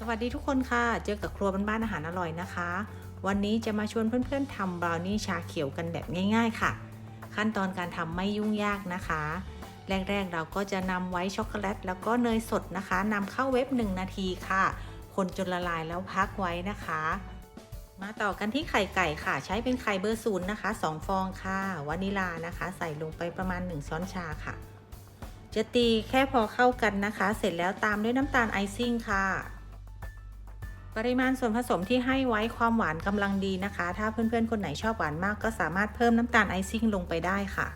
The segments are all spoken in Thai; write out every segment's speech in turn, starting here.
สวัสดีทุกคนค่ะ เจอกับครัวบ้านๆอาหารอร่อยนะคะ วันนี้จะมาชวนเพื่อนๆทำบราวนี่ชาเขียวกันแบบง่าย ๆ ค่ะ ขั้นตอนการทำไม่ยุ่งยากนะคะ แรกๆเราก็จะนำไว้ช็อกโกแลตแล้วก็เนยสดนะคะนำเข้าเวฟ1นาทีค่ะ คนจนละลายแล้วพักไว้นะคะ มาต่อกันที่ไข่ไก่ค่ะ ใช้เป็นไข่เบอร์ศูนย์นะคะ 2 ฟองค่ะวานิลานะคะ ใส่ลงไปประมาณ 1 ช้อนชาค่ะ จะตีแค่พอเข้ากันนะคะ เสร็จแล้วตามด้วยน้ำตาลไอซิ่งค่ะ ปริมาณส่วนผสมที่ให้ไว้ความหวานกำลังดีนะคะ ถ้าเพื่อนๆ คนไหนชอบหวานมากก็สามารถเพิ่มน้ำตาลไอซิ่งลงไปได้ค่ะ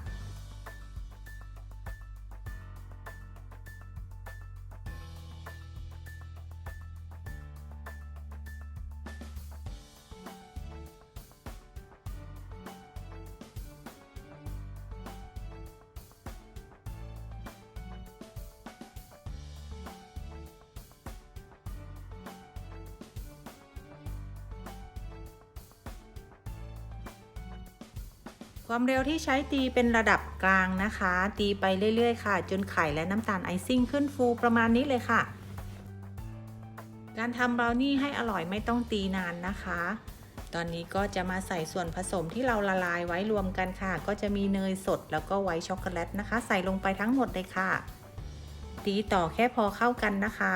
ความเร็วที่ใช้ตีเป็นระดับกลางนะคะ ตีไปเรื่อยๆ ค่ะ จนไข่และน้ำตาลไอซิ่งขึ้นฟูประมาณนี้เลยค่ะ การทำบราวนี่ให้อร่อยไม่ต้องตีนานนะคะ ตอนนี้ก็จะมาใส่ส่วนผสมที่เราละลายไว้รวมกันค่ะ ก็จะมีเนยสดแล้วก็ไวท์ช็อกโกแลตนะคะ ใส่ลงไปทั้งหมดเลยค่ะ ตีต่อแค่พอเข้ากันนะคะ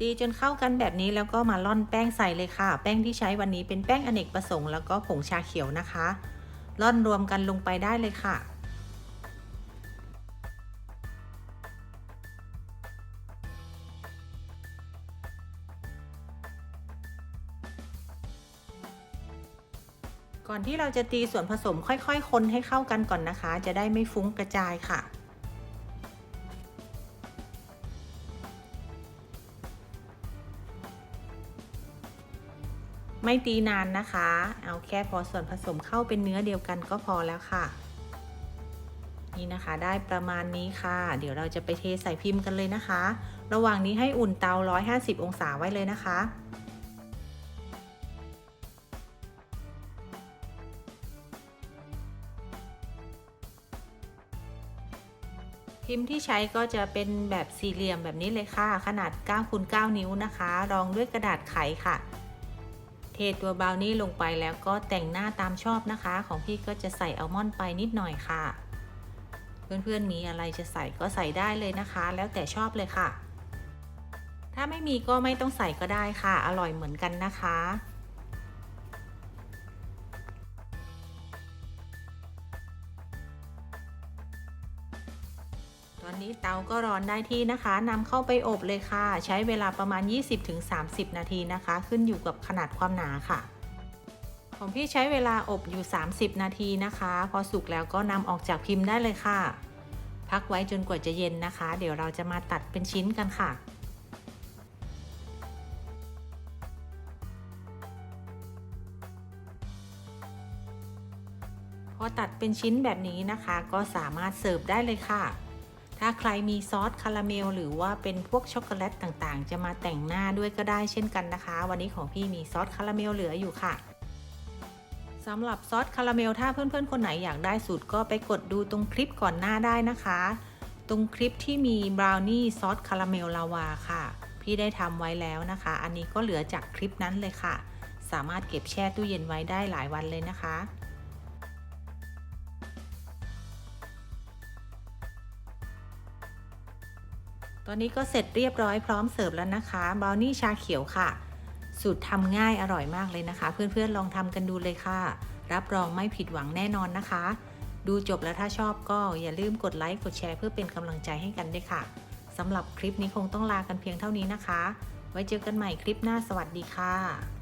ตีจนเข้ากันแบบนี้แล้วก็มาล่อนแป้งใส่เลยค่ะ แป้งที่ใช้วันนี้เป็นแป้งอเนกประสงค์แล้วก็ผงชาเขียวนะคะ ล่อนรวมกันลงไปได้เลยค่ะก่อนที่เราจะตีส่วนผสมค่อยๆ คนให้เข้ากันก่อนนะคะ จะได้ไม่ฟุ้งกระจายค่ะ ไม่ตีนานนะคะ เอาแค่พอส่วนผสมเข้าเป็นเนื้อเดียวกันก็พอแล้วค่ะ นี่นะคะได้ประมาณนี้ค่ะ เดี๋ยวเราจะไปเทใส่พิมพ์กันเลยนะคะ ระหว่างนี้ให้อุ่นเตา 150 องศาไว้เลยนะคะพิมพ์ที่ใช้ก็จะเป็นแบบสี่เหลี่ยมแบบนี้เลยค่ะ ขนาด9คูณ9นิ้วนะคะ รองด้วยกระดาษไขค่ะ เทตัวบราวนี่ลงไปแล้วก็แต่งหน้าตามชอบนะคะ ของพี่ก็จะใส่อัลมอนด์ไปนิดหน่อยค่ะ เพื่อนๆมีอะไรจะใส่ก็ใส่ได้เลยนะคะ แล้วแต่ชอบเลยค่ะ ถ้าไม่มีก็ไม่ต้องใส่ก็ได้ค่ะ อร่อยเหมือนกันนะคะ ตอนนี้เตาก็ร้อนได้ที่นะคะนำเข้าไปอบเลยค่ะ ใช้เวลาประมาณ 20-30 นาทีนะคะ ขึ้นอยู่กับขนาดความหนาค่ะ ของพี่ใช้เวลาอบอยู่ 30 นาทีนะคะ พอสุกแล้วก็นำออกจากพิมพ์ได้เลยค่ะ พักไว้จนกว่าจะเย็นนะคะ เดี๋ยวเราจะมาตัดเป็นชิ้นกันค่ะพอตัดเป็นชิ้นแบบนี้นะคะ ก็สามารถเสิร์ฟได้เลยค่ะ ถ้าใครมีซอสคาราเมลหรือว่าเป็นพวกช็อกโกแลตต่างๆ จะมาแต่งหน้าด้วยก็ได้เช่นกันนะคะ วันนี้ของพี่มีซอสคาราเมลเหลืออยู่ค่ะสำหรับซอสคาราเมลถ้าเพื่อนๆ คนไหนอยากได้สูตรก็ไปกดดูตรงคลิปก่อนหน้าได้นะคะ ตรงคลิปที่มีบราวนี่ซอสคาราเมลลาวาค่ะ พี่ได้ทำไว้แล้วนะคะ อันนี้ก็เหลือจากคลิปนั้นเลยค่ะ สามารถเก็บแช่ตู้เย็นไว้ได้หลายวันเลยนะคะ ตอนนี้ก็เสร็จเรียบร้อยพร้อมเสิร์ฟแล้วนะคะบราวนี่ชาเขียวค่ะ สูตรทำง่ายอร่อยมากเลยนะคะ เพื่อนๆลองทำกันดูเลยค่ะ รับรองไม่ผิดหวังแน่นอนนะคะ ดูจบแล้วถ้าชอบก็อย่าลืมกดไลค์กดแชร์เพื่อเป็นกำลังใจให้กันด้วยค่ะสำหรับคลิปนี้คงต้องลากันเพียงเท่านี้นะคะ ไว้เจอกันใหม่คลิปหน้าสวัสดีค่ะ